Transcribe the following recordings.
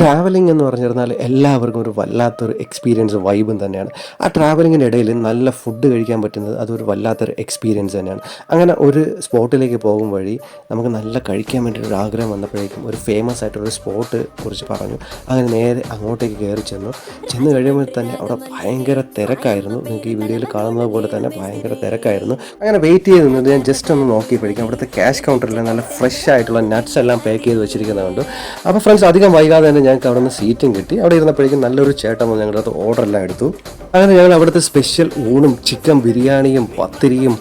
Travelling എന്ന് പറഞ്ഞിരുന്നാൽ എല്ലാവർക്കും ഒരു വല്ലാത്തൊരു എക്സ്പീരിയൻസ് വൈബും തന്നെയാണ്. ആ ട്രാവലിങ്ങിന്റെ ഇടയിൽ നല്ല ഫുഡ് കഴിക്കാൻ പറ്റുന്നത് അതൊരു വല്ലാത്തൊരു എക്സ്പീരിയൻസ് തന്നെയാണ്. അങ്ങനെ ഒരു സ്പോട്ടിലേക്ക് പോകും വഴി നമുക്ക് നല്ല കഴിക്കാൻ വേണ്ടി ഒരു ആഗ്രഹം വന്നപ്പോഴേക്കും ഒരു ഫേമസ് ആയിട്ടുള്ള സ്പോട്ട് കുറിച്ച് പറഞ്ഞു. അങ്ങനെ നേരെ അങ്ങോട്ടേക്ക് കയറി ചെന്നു. ചെന്ന് കഴിയുമ്പോൾ തന്നെ അവിടെ ഭയങ്കര തിരക്കായിരുന്നു. നിങ്ങൾക്ക് ഈ വീഡിയോയിൽ കാണുന്നത് പോലെ തന്നെ ഭയങ്കര തിരക്കായിരുന്നു. അങ്ങനെ വെയിറ്റ് ചെയ്ത് നിന്നത് ഞാൻ ജസ്റ്റ് ഒന്ന് നോക്കിയപ്പോഴേക്കും അവിടുത്തെ ക്യാഷ് കൗണ്ടറിൽ നല്ല ഫ്രഷ് ആയിട്ടുള്ള നട്ട്സ് എല്ലാം പാക്ക് ചെയ്ത് വെച്ചിരിക്കുന്നത് കണ്ടു. അപ്പോൾ ഫ്രണ്ട്സ് അധികം വൈകാതെ തന്നെ ഞങ്ങൾക്ക് അവിടെ നിന്ന് സീറ്റും കിട്ടി. അവിടെ ഇരുന്നപ്പോഴേക്കും നല്ലൊരു ചേട്ടൻ വന്ന് ഞങ്ങളുടെ അടുത്ത് ഓർഡർ എല്ലാം എടുത്തു. അങ്ങനെ ഞങ്ങൾ അവിടുത്തെ സ്പെഷ്യൽ ഊണും ചിക്കൻ ബിരിയാണിയും പത്തിരിയും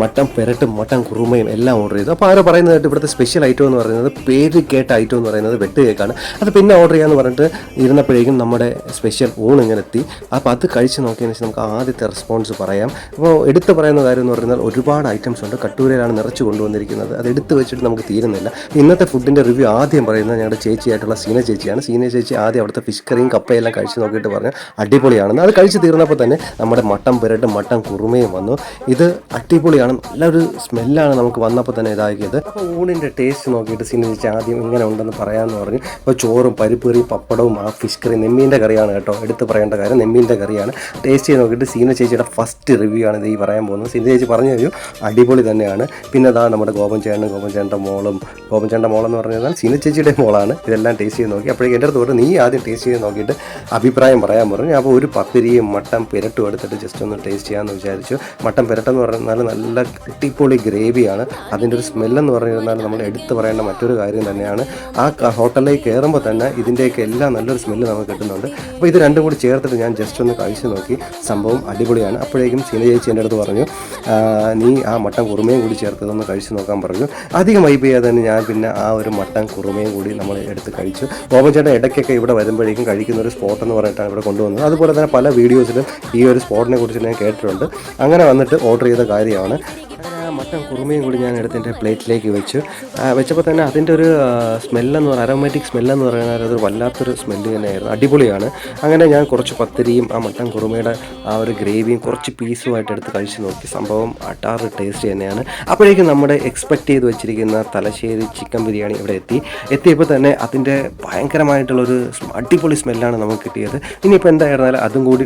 മട്ടൻ പെരട്ടും മട്ടൻ കുറുമയും എല്ലാം ഓർഡർ ചെയ്തു. അപ്പോൾ ആരോ പറയുന്നത് ഇവിടുത്തെ സ്പെഷ്യൽ ഐറ്റം എന്ന് പറയുന്നത് പേര് കേട്ട ഐറ്റം എന്ന് പറയുന്നത് വെട്ട് കേക്കാണ്. അത് പിന്നെ ഓർഡർ ചെയ്യാമെന്ന് പറഞ്ഞിട്ട് ഇരുന്നപ്പോഴേക്കും നമ്മുടെ സ്പെഷ്യൽ ഊണ് ഇങ്ങനെ എത്തി. അപ്പോൾ അത് കഴിച്ച് നോക്കിയതിന് ശേഷം നമുക്ക് ആദ്യത്തെ റെസ്പോൺസ് പറയാം. അപ്പോൾ എടുത്ത് പറയുന്ന കാര്യം എന്ന് പറയുന്നത് ഒരുപാട് ഐറ്റംസ് ഉണ്ട്. കട്ടൂരയിലാണ് നിറച്ച് കൊണ്ടുവന്നിരിക്കുന്നത്. അത് എടുത്ത് വെച്ചിട്ട് നമുക്ക് തീരുന്നില്ല. ഇന്നത്തെ ഫുഡിന്റെ റിവ്യൂ ആദ്യം പറയുന്നത് ഞങ്ങളുടെ ചേച്ചിയായിട്ടുള്ള സീന ചേച്ചിയാണ്. സീന ചേച്ചി ആദ്യം അവിടുത്തെ ഫിഷ് കറിയും കപ്പയെല്ലാം കഴിച്ച് നോക്കിയിട്ട് പറഞ്ഞു. അടിപൊളിയാണെന്ന്. അത് കഴിച്ച് തീർന്നപ്പോൾ തന്നെ നമ്മുടെ മട്ടൻ പുരട്ടും മട്ടൻ കുറുമയും വന്നു. ഇത് അടിപൊളിയാണ് നല്ലൊരു സ്മെല്ലാണ് നമുക്ക് വന്നപ്പോൾ തന്നെ ഇതാക്കിയത്. അപ്പോൾ ഊണിന്റെ ടേസ്റ്റ് നോക്കിയിട്ട് സീന ചേച്ചി ആദ്യം ഇങ്ങനെ ഉണ്ടെന്ന് പറയാമെന്ന് പറഞ്ഞു അപ്പോൾ ചോറും പരിപ്പുകറി പപ്പടവും ആ ഫിഷ് കറി നെമ്മീന്റെ കറിയാണ് കേട്ടോ. എടുത്ത് പറയേണ്ട കാര്യം നെമ്മീന്റെ കറിയാണ്. ടേസ്റ്റ് ചെയ്ത് നോക്കിയിട്ട് സീന ചേച്ചിയുടെ ഫസ്റ്റ് റിവ്യൂ ആണ് ഇത് ഈ പറയാൻ പോകുന്നത്. സീന ചേച്ചി പറഞ്ഞു കഴിഞ്ഞു അടിപൊളി തന്നെയാണ്. പിന്നെ അതാ നമ്മുടെ ഗോപൻ ചേട്ടനും ഗോപൻ ചേട്ടന്റെ മോളും. ഗോപൻ ചേട്ടന്റെ മോളെന്ന് പറഞ്ഞാൽ സീന ചേച്ചിയുടെ മോളാണ്. ഇതെല്ലാം ടേസ്റ്റ് ചെയ്ത് നോക്കി. അപ്പോഴേക്കും എന്റെ അടുത്ത് പറഞ്ഞു നീ ആദ്യം ടേസ്റ്റ് ചെയ്ത് നോക്കിയിട്ട് അഭിപ്രായം പറയാൻ പറഞ്ഞു. അപ്പോൾ ഒരു പത്തിരിയും മട്ടൻ പുരട്ടും. എടുത്തിട്ട് ജസ്റ്റ് ഒന്ന് ടേസ്റ്റ് ചെയ്യാമെന്ന് വിചാരിച്ചു. മട്ടൻ പുരട്ടെന്ന് പറഞ്ഞാൽ നല്ല കിട്ടിപ്പൊളി ഗ്രേവിയാണ്. അതിന്റെ ഒരു സ്മെല്ലെന്ന് പറഞ്ഞിരുന്നാൽ നമ്മൾ എടുത്തു പറയേണ്ട മറ്റൊരു കാര്യം തന്നെയാണ്. ആ ഹോട്ടലിലേക്ക് കയറുമ്പോൾ തന്നെ ഇതിന്റെയൊക്കെ എല്ലാം നല്ലൊരു സ്മെല്ല് നമുക്ക് കിട്ടുന്നുണ്ട്. അപ്പോൾ ഇത് രണ്ടും കൂടി ചേർത്തിട്ട് ഞാൻ ജസ്റ്റ് ഒന്ന് കഴിച്ച് നോക്കി. സംഭവം അടിപൊളിയാണ്. അപ്പോഴേക്കും സീന ചേച്ചി എന്റെ അടുത്ത് പറഞ്ഞു നീ ആ മട്ടൻ കുറുമയും കൂടി ചേർത്തതൊന്ന് കഴിച്ചു നോക്കാൻ പറഞ്ഞു. അധികം വൈബ് തന്നെ ഞാൻ പിന്നെ ആ ഒരു മട്ടൻ കുറുമയും കൂടി നമ്മൾ എടുത്ത് കഴിച്ചു. ബോബൻ ചേട്ടൻ ഇടയ്ക്കൊക്കെ ഇവിടെ വരുമ്പോഴേക്കും കഴിക്കുന്ന ഒരു സ്പോട്ട് എന്ന് പറഞ്ഞിട്ടാണ് ഇവിടെ കൊണ്ടുവന്നത്. അതുപോലെ തന്നെ പല വീഡിയോസിലും ഈ ഒരു സ്പോട്ടിനെ കുറിച്ചിട്ടും ഞാൻ കേട്ടിട്ടുണ്ട്. അങ്ങനെ വന്നിട്ട് ഓർഡർ ചെയ്ത കാര്യമാണ്. മട്ടൻ കുറുമയും കൂടി ഞാൻ എടുത്ത് എന്റെ പ്ലേറ്റിലേക്ക് വെച്ചു. വെച്ചപ്പോൾ തന്നെ അതിന്റെ ഒരു സ്മെല്ലെന്ന് പറയുന്നത് അരോമാറ്റിക് സ്മെല്ലെന്ന് പറയുന്നത് അതൊരു വല്ലാത്തൊരു സ്മെല്ല് തന്നെയായിരുന്നു. അടിപൊളിയാണ്. അങ്ങനെ ഞാൻ കുറച്ച് പത്തിരിയും ആ മട്ടൻ കുറുമയുടെ ആ ഒരു ഗ്രേവിയും കുറച്ച് പീസുമായിട്ട് എടുത്ത് കഴിച്ച് നോക്കി. സംഭവം അട്ടാറ് ടേസ്റ്റ് തന്നെയാണ്. അപ്പോഴേക്കും നമ്മുടെ എക്സ്പെക്റ്റ് ചെയ്ത് വെച്ചിരിക്കുന്ന തലശ്ശേരി ചിക്കൻ ബിരിയാണി ഇവിടെ എത്തി. എത്തിയപ്പോൾ തന്നെ അതിന്റെ ഭയങ്കരമായിട്ടുള്ളൊരു അടിപൊളി സ്മെല്ലാണ് നമുക്ക് കിട്ടിയത്. ഇനിയിപ്പോൾ എന്തായിരുന്നാലും അതും കൂടി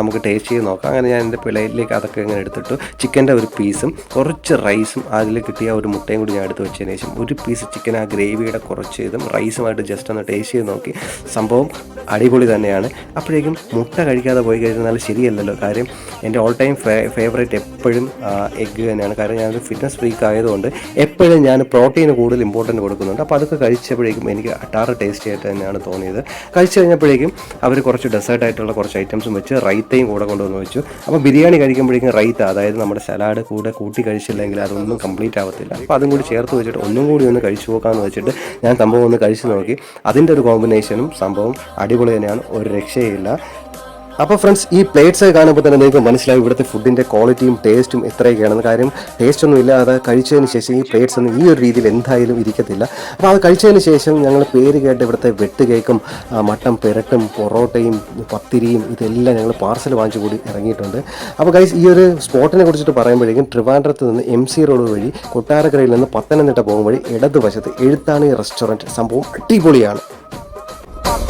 നമുക്ക് ടേസ്റ്റ് ചെയ്ത് നോക്കാം. അങ്ങനെ ഞാൻ എന്റെ പ്ലേറ്റിലേക്ക് അതൊക്കെ ഇങ്ങനെ എടുത്തിട്ടു. ചിക്കന്റെ ഒരു പീസും കുറച്ച് റൈസും അതിൽ കിട്ടിയ ഒരു മുട്ടയും കൂടി ഞാൻ എടുത്ത് വെച്ചതിന് ശേഷം ഒരു പീസ് ചിക്കൻ ആ ഗ്രേവിയുടെ കുറച്ച് ഇതും റൈസുമായിട്ട് ജസ്റ്റ് ഒന്ന് ടേസ്റ്റ് ചെയ്ത് നോക്കി. സംഭവം അടിപൊളി തന്നെയാണ്. അപ്പോഴേക്കും മുട്ട കഴിക്കാതെ പോയി കഴിഞ്ഞാൽ ശരിയല്ലല്ലോ. കാര്യം എന്റെ ഓൾ ടൈം ഫേവറേറ്റ് എപ്പോഴും എഗ്ഗ് തന്നെയാണ്. കാരണം ഞാനൊരു ഫിറ്റ്നസ് ഫ്രീക്ക് ആയതുകൊണ്ട് എപ്പോഴും ഞാൻ പ്രോട്ടീന് കൂടുതൽ ഇമ്പോർട്ടന്റ് കൊടുക്കുന്നുണ്ട്. അപ്പോൾ അതൊക്കെ കഴിച്ചപ്പോഴേക്കും എനിക്ക് അട്ടാറ് ടേസ്റ്റി ആയിട്ട് തന്നെയാണ് തോന്നിയത്. കഴിച്ചു കഴിഞ്ഞപ്പോഴേക്കും അവർ കുറച്ച് ഡെസേർട്ട് ആയിട്ടുള്ള കുറച്ച് ഐറ്റംസും വെച്ച് റൈത്തയും കൂടെ കൊണ്ടുവന്ന് വെച്ചു. അപ്പോൾ ബിരിയാണി കഴിക്കുമ്പോഴേക്കും റൈത്ത അതായത് നമ്മുടെ സലാഡ് കൂടെ കൂട്ടി കഴിച്ചില്ലെങ്കിൽ അതൊന്നും കംപ്ലീറ്റ് ആവത്തില്ല. അപ്പോൾ അതും കൂടി ചേർത്ത് വെച്ചിട്ട് ഒന്നും കൂടി ഒന്ന് കഴിച്ചു നോക്കാമെന്ന് വെച്ചിട്ട് ഞാൻ സംഭവം ഒന്ന് കഴിച്ചു നോക്കി. അതിന്റെ ഒരു കോമ്പിനേഷനും സംഭവം അടിപൊളി തന്നെയാണ്. ഒരു രക്ഷയില്ല അപ്പോൾ ഫ്രണ്ട്സ് ഈ പ്ലേറ്റ്സ് കാണുമ്പോൾ തന്നെ നിങ്ങൾക്ക് മനസ്സിലാവും ഇവിടുത്തെ ഫുഡിന്റെ ക്വാളിറ്റിയും ടേസ്റ്റും എത്രയൊക്കെയാണെന്ന് കാര്യം ടേസ്റ്റ് ഒന്നും ഇല്ലാതെ കഴിച്ചതിന് ശേഷം ഈ പ്ലേറ്റ്സ് ഒന്നും ഈ ഒരു രീതിയിൽ എന്തായാലും ഇരിക്കത്തില്ല. അപ്പോൾ അത് കഴിച്ചതിന് ശേഷം ഞങ്ങൾ പേര് കേട്ട് ഇവിടുത്തെ വെട്ട് കേക്കും മട്ടൻ പെരട്ടും പൊറോട്ടയും പത്തിരിയും ഇതെല്ലാം ഞങ്ങൾ പാർസൽ വാങ്ങിച്ചു കൂടി ഇറങ്ങിയിട്ടുണ്ട്. അപ്പോൾ ഗൈസ് ഈ ഒരു സ്പോട്ടിനെ കുറിച്ചിട്ട് പറയുമ്പോഴേക്കും ട്രിവാൻഡ്രത്ത് നിന്ന് എം സി റോഡ് വഴി കൊട്ടാരക്കരയിൽ നിന്ന് പത്തനംതിട്ട പോകും വഴി ഇടതുവശത്ത് എഴുത്താണി റെസ്റ്റോറന്റ് സംഭവം അടിപൊളിയാണ്.